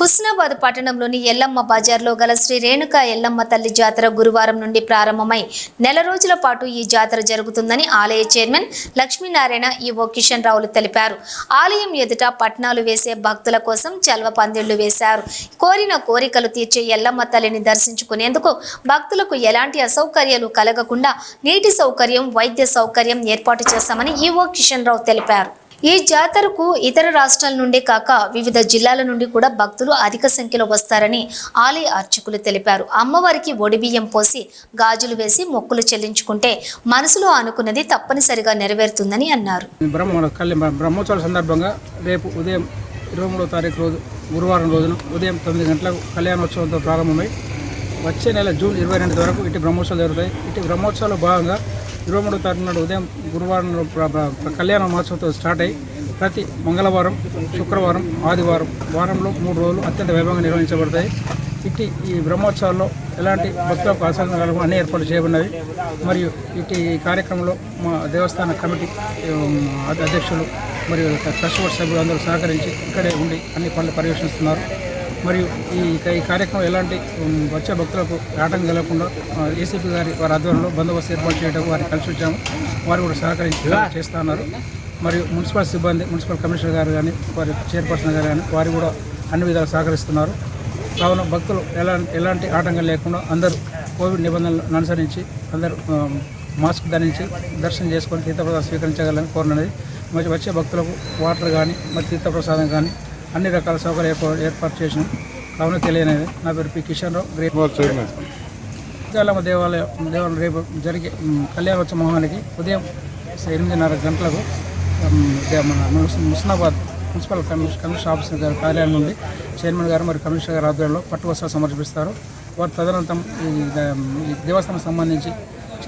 హుస్నాబాద్ పట్టణంలోని ఎల్లమ్మ బజార్లో గల శ్రీ రేణుకా ఎల్లమ్మ తల్లి జాతర గురువారం నుండి ప్రారంభమై నెల రోజుల పాటు ఈ జాతర జరుగుతుందని ఆలయ చైర్మన్ లక్ష్మీనారాయణ ఈవో కిషన్ రావులు తెలిపారు. ఆలయం ఎదుట పట్నాలు వేసే భక్తుల కోసం చల్వ పందిళ్ళు వేశారు. కోరిన కోరికలు తీర్చే ఎల్లమ్మ తల్లిని దర్శించుకునేందుకు భక్తులకు ఎలాంటి అసౌకర్యాలు కలగకుండా నీటి సౌకర్యం వైద్య సౌకర్యం ఏర్పాటు చేశామని ఈవో కిషన్ రావు తెలిపారు. ఈ జాతరకు ఇతర రాష్ట్రాల నుండే కాక వివిధ జిల్లాల నుండి కూడా భక్తులు అధిక సంఖ్యలో వస్తారని ఆలయ అర్చకులు తెలిపారు. అమ్మవారికి ఒడిబియ్యం పోసి గాజులు వేసి మొక్కులు చెల్లించుకుంటే మనసులో అనుకున్నది తప్పనిసరిగా నెరవేరుతుందని అన్నారు. బ్రహ్మ కళ్యాణ బ్రహ్మోత్సవాల సందర్భంగా రేపు ఉదయం ఇరవై మూడో తారీఖు రోజు గురువారం రోజున ఉదయం తొమ్మిది గంటలకు కళ్యాణోత్సవంతో ప్రారంభమై వచ్చే నెల జూన్ ఇరవై రెండు వరకు ఇటు బ్రహ్మోత్సవాలు జరుగుతాయి. ఇటు బ్రహ్మోత్సవాలు భాగంగా ఇరవై మూడో తారీఖు నాడు ఉదయం గురువారం కళ్యాణ మహోత్సవంతో స్టార్ట్ అయ్యి ప్రతి మంగళవారం శుక్రవారం ఆదివారం వారంలో మూడు రోజులు అత్యంత వైభవంగా నిర్వహించబడతాయి. ఇట్టి ఈ బ్రహ్మోత్సవాల్లో ఎలాంటి భక్తులకు అసలు కలగకుండా అన్ని ఏర్పాట్లు చేయబడినవి. మరియు ఇటు ఈ కార్యక్రమంలో మా దేవస్థాన కమిటీ అధ్యక్షులు మరియు ట్రస్ట్ బోర్డు సభ్యులు అందరూ సహకరించి ఇక్కడే ఉండి అన్ని పనులు పర్యవేక్షిస్తున్నారు. మరియు ఈ ఈ కార్యక్రమం ఎలాంటి వచ్చే భక్తులకు ఆటంకం కలగకుండా ఏసీపీ గారి వారి ఆధ్వర్యంలో బందోబస్తు ఏర్పాటు చేయడం వారిని కలిసి వచ్చాము. వారు కూడా సహకరించి చేస్తున్నారు మరియు మున్సిపల్ సిబ్బంది మున్సిపల్ కమిషనర్ గారు కానీ వారి చైర్పర్సన్ గారు కానీ వారు కూడా అన్ని విధాలు సహకరిస్తున్నారు. కావున భక్తులు ఎలా ఎలాంటి ఆటంకం లేకుండా అందరూ కోవిడ్ నిబంధనలు అనుసరించి అందరూ మాస్క్ ధరించి దర్శనం చేసుకొని తీర్థప్రసాదం స్వీకరించగలని కోరినది మరి వచ్చే భక్తులకు వాటర్ కానీ మరి తీర్థప్రసాదం కానీ అన్ని రకాల సౌకర్యాలు ఏర్పాటు చేసిన. కావున తెలియనిది. నా పేరు పి. కిషన్ రావు గ్రేట్ విశాలమ్మ దేవాలయం దేవాలయం రేపు జరిగే కళ్యాణోత్సవ మహానికి ఉదయం ఎనిమిదిన్నర గంటలకు మన ముస్- Musnabad municipal commission commissioner officer గారి కార్యాలయం నుండి చైర్మన్ గారు మరియు కమిషనర్ గారి ఆధ్వర్యంలో పట్టు వస్త్రాలు సమర్పిస్తారు. వారు తదనంతరం ఈ దేవస్థానం సంబంధించి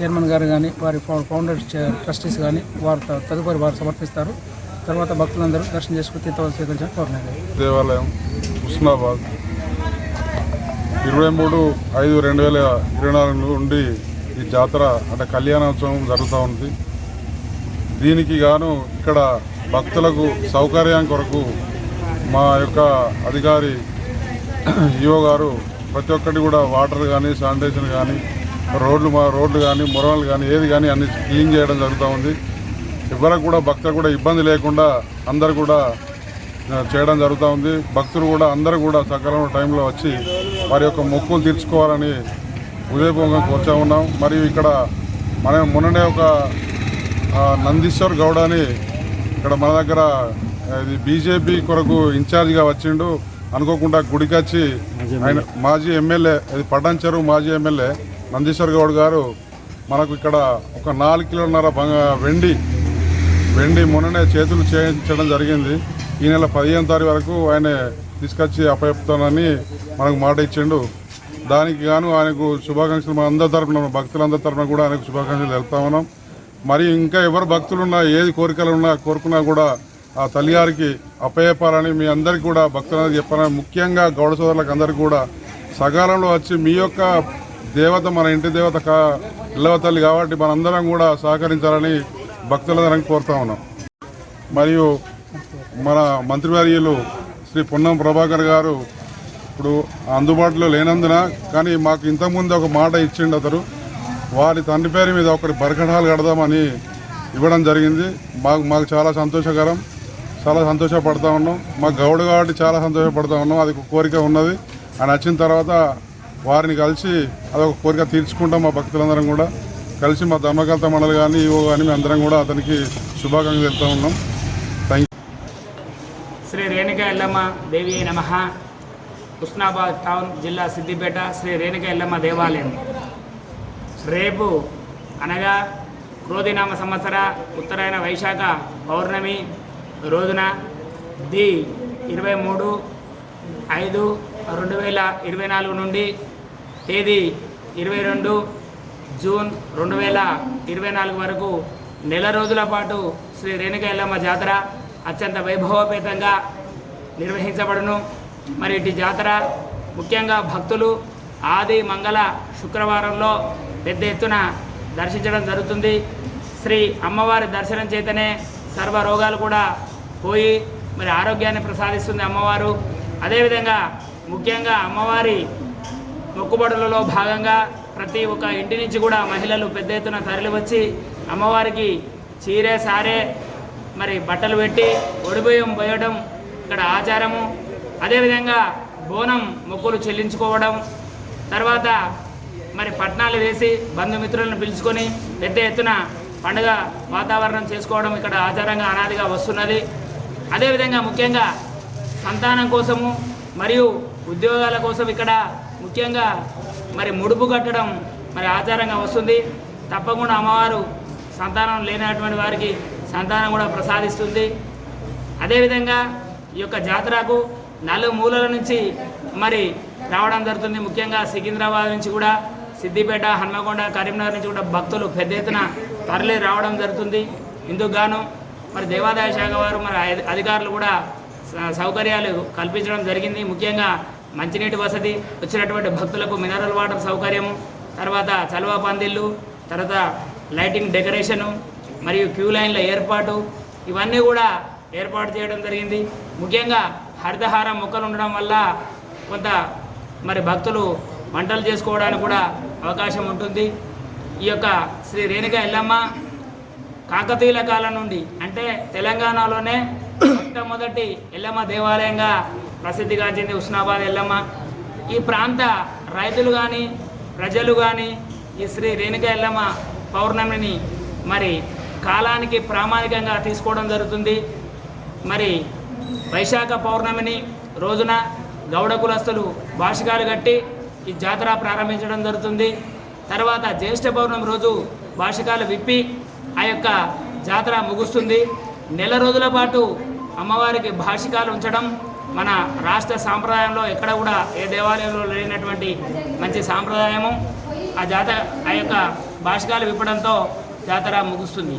చైర్మన్ గారు కానీ వారి ఫౌండర్ ట్రస్టీస్ కానీ వారు తదుపరి వారు సమర్పిస్తారు. తర్వాత భక్తులందరూ దర్శనం చేసుకుని తీర్థవాలు స్వీకరించాలని కోరినారు దేవాలయం హుస్నాబాద్ ఇరవై మూడు ఐదు రెండు వేల ఇరవై నాలుగు నుండి ఈ జాతర అంటే కళ్యాణోత్సవం జరుగుతూ ఉంది. దీనికి గాను ఇక్కడ భక్తులకు సౌకర్యం కొరకు మా యొక్క అధికారి ఈఓ గారు ప్రతి ఒక్కటి కూడా వాటర్ కానీ శానిటేషన్ కానీ రోడ్లు మా రోడ్లు కానీ మొరలు కానీ ఏది కానీ అన్ని క్లీన్ చేయడం జరుగుతూ ఉంది. ఎవరికి కూడా భక్తులకు కూడా ఇబ్బంది లేకుండా అందరు కూడా చేయడం జరుగుతూ ఉంది. భక్తులు కూడా అందరూ కూడా సకాలంలో టైంలో వచ్చి వారి యొక్క మొక్కులు తీర్చుకోవాలని ఉదయపూర్వకంగా కోరుచా ఉన్నాం. మరియు ఇక్కడ మనం మొన్ననే ఒక నందీశ్వర్ గౌడ్ అని ఇక్కడ మన దగ్గర ఇది బీజేపీ కొరకు ఇన్ఛార్జిగా వచ్చిండు. అనుకోకుండా గుడికి వచ్చి ఆయన మాజీ ఎమ్మెల్యే ఇది పడ్డం చెరువు మాజీ ఎమ్మెల్యే నందీశ్వర్ గౌడ్ గారు మనకు ఇక్కడ ఒక నాలుగు కిలోన్నర బంగ వెండి వెండి మొన్ననే చేతులు చేయించడం జరిగింది. ఈ నెల పదిహేను తారీఖు వరకు ఆయన తీసుకొచ్చి అప్పచెప్తానని మనకు మాట ఇచ్చిండు. దానికి గాను ఆయనకు శుభాకాంక్షలు మన అందరి తరపున భక్తులందరి తరపున కూడా ఆయనకు శుభాకాంక్షలు వెళ్తా ఉన్నాం. మరి ఇంకా ఎవరు భక్తులున్నా ఏది కోరికలు ఉన్నా కోరుకున్నా కూడా ఆ తల్లిగారికి అప్పచెప్పాలని మీ అందరికీ కూడా భక్తులందరికీ చెప్పాలని ముఖ్యంగా గౌడ సోదరులకు అందరికీ కూడా సకాలంలో వచ్చి మీ యొక్క దేవత మన ఇంటి దేవత కా ఇల్లవ తల్లి కాబట్టి మనందరం కూడా సహకరించాలని భక్తులందరం కోరుతా ఉన్నాం. మరియు మన మంత్రివర్యులు శ్రీ పొన్నం ప్రభాకర్ గారు ఇప్పుడు అందుబాటులో లేనందున కానీ మాకు ఇంతకుముందు ఒక మాట ఇచ్చిండు అతడు వారి తండ్రి పేరు మీద ఒకటి బరకటాలు కడదామని ఇవ్వడం జరిగింది. మాకు మాకు చాలా సంతోషకరం. చాలా సంతోషపడతా ఉన్నాం. మా గౌడు కాబట్టి చాలా సంతోషపడతా ఉన్నాం. అది ఒక కోరిక ఉన్నది. ఆయన వచ్చిన తర్వాత వారిని కలిసి అదొక కోరిక తీర్చుకుంటాం మా భక్తులందరం కూడా. కలిసి మా ధర్మకర్త మండలి కానీ ఇవో కానీ అందరం కూడా అతనికి శుభాకాంక్షలు వెళ్తూ ఉన్నాం. థ్యాంక్ శ్రీ రేణుక ఎల్లమ్మ దేవి నమ. హుస్నాబాద్ టౌన్ జిల్లా సిద్దిపేట శ్రీ రేణుక ఎల్లమ్మ దేవాలయం. రేపు అనగా క్రోధినామ సంవత్సర ఉత్తరాయణ వైశాఖ పౌర్ణమి రోజున ది ఇరవై మూడు ఐదు రెండు వేల ఇరవై నాలుగు నుండి తేదీ ఇరవై రెండు జూన్ రెండు వేల ఇరవై నాలుగు వరకు నెల రోజుల పాటు శ్రీ రేణుక ఎల్లమ్మ జాతర అత్యంత వైభవపేతంగా నిర్వహించబడును. మరి ఇటు జాతర ముఖ్యంగా భక్తులు ఆది మంగళ శుక్రవారంలో పెద్ద ఎత్తున దర్శించడం జరుగుతుంది. శ్రీ అమ్మవారి దర్శనం చేతనే సర్వ రోగాలు కూడా పోయి మరి ఆరోగ్యాన్ని ప్రసాదిస్తుంది అమ్మవారు. అదేవిధంగా ముఖ్యంగా అమ్మవారి మొక్కుబడులలో భాగంగా ప్రతి ఒక్క ఇంటి నుంచి కూడా మహిళలు పెద్ద ఎత్తున తరలివచ్చి అమ్మవారికి చీరే సారే మరి బట్టలు పెట్టి ఒడిబియ్యం పోయడం ఇక్కడ ఆచారము అదేవిధంగా బోనం మొక్కులు చెల్లించుకోవడం తర్వాత మరి పట్నాలు వేసి బంధుమిత్రులను పిలుచుకొని పెద్ద ఎత్తున పండుగ వాతావరణం చేసుకోవడం ఇక్కడ ఆచారంగా అనాదిగా వస్తున్నది. అదేవిధంగా ముఖ్యంగా సంతానం కోసము మరియు ఉద్యోగాల కోసం ఇక్కడ ముఖ్యంగా మరి ముడుపు కట్టడం మరి ఆచారంగా వస్తుంది. తప్పకుండా అమ్మవారు సంతానం లేనటువంటి వారికి సంతానం కూడా ప్రసాదిస్తుంది. అదేవిధంగా ఈ యొక్క జాతరకు నాలుగు మూలల నుంచి మరి రావడం జరుగుతుంది. ముఖ్యంగా సికింద్రాబాద్ నుంచి కూడా సిద్దిపేట హన్మకొండ కరీంనగర్ నుంచి కూడా భక్తులు పెద్ద ఎత్తున తరలి రావడం జరుగుతుంది. ఇందుకు గాను మరి దేవాదాయ శాఖ వారు మరి అధి- అధికారులు కూడా స- సౌకర్యాలు కల్పించడం జరిగింది. ముఖ్యంగా మంచినీటి వసతి వచ్చినటువంటి భక్తులకు మినరల్ వాటర్ సౌకర్యము తర్వాత చలువ పందిళ్ళు తర్వాత లైటింగ్ డెకరేషను మరియు క్యూ లైన్ల ఏర్పాటు. ఇవన్నీ కూడా ఏర్పాటు చేయడం జరిగింది. ముఖ్యంగా హరితహార మొక్కలు ఉండడం వల్ల కొంత మరి భక్తులు వంటలు చేసుకోవడానికి కూడా అవకాశం ఉంటుంది. ఈ యొక్క శ్రీ రేణుక ఎల్లమ్మ కాకతీయుల కాలం నుండి అంటే తెలంగాణలోనే మొట్టమొదటి ఎల్లమ్మ దేవాలయంగా ప్రసిద్ధిగాంచింది ఉస్నాబాద్ ఎల్లమ్మ. ఈ ప్రాంత రైతులు కానీ ప్రజలు కానీ ఈ శ్రీ రేణుక ఎల్లమ్మ పౌర్ణమిని మరి కాలానికి ప్రామాణికంగా తీసుకోవడం జరుగుతుంది. మరి వైశాఖ పౌర్ణమిని రోజున గౌడ కులస్తులు భాషికాలు కట్టి ఈ జాతర ప్రారంభించడం జరుగుతుంది. తర్వాత జ్యేష్ఠ పౌర్ణమి రోజు భాషికాలు విప్పి ఆ యొక్క జాతర ముగుస్తుంది. నెల రోజుల పాటు అమ్మవారికి భాషికాలు ఉంచడం మన రాష్ట్ర సాంప్రదాయంలో ఎక్కడ కూడా ఏ దేవాలయంలో లేనటువంటి మంచి సాంప్రదాయము ఆ జాతర ఆ యొక్క భాషకాలు విప్పడంతో జాతర ముగుస్తుంది.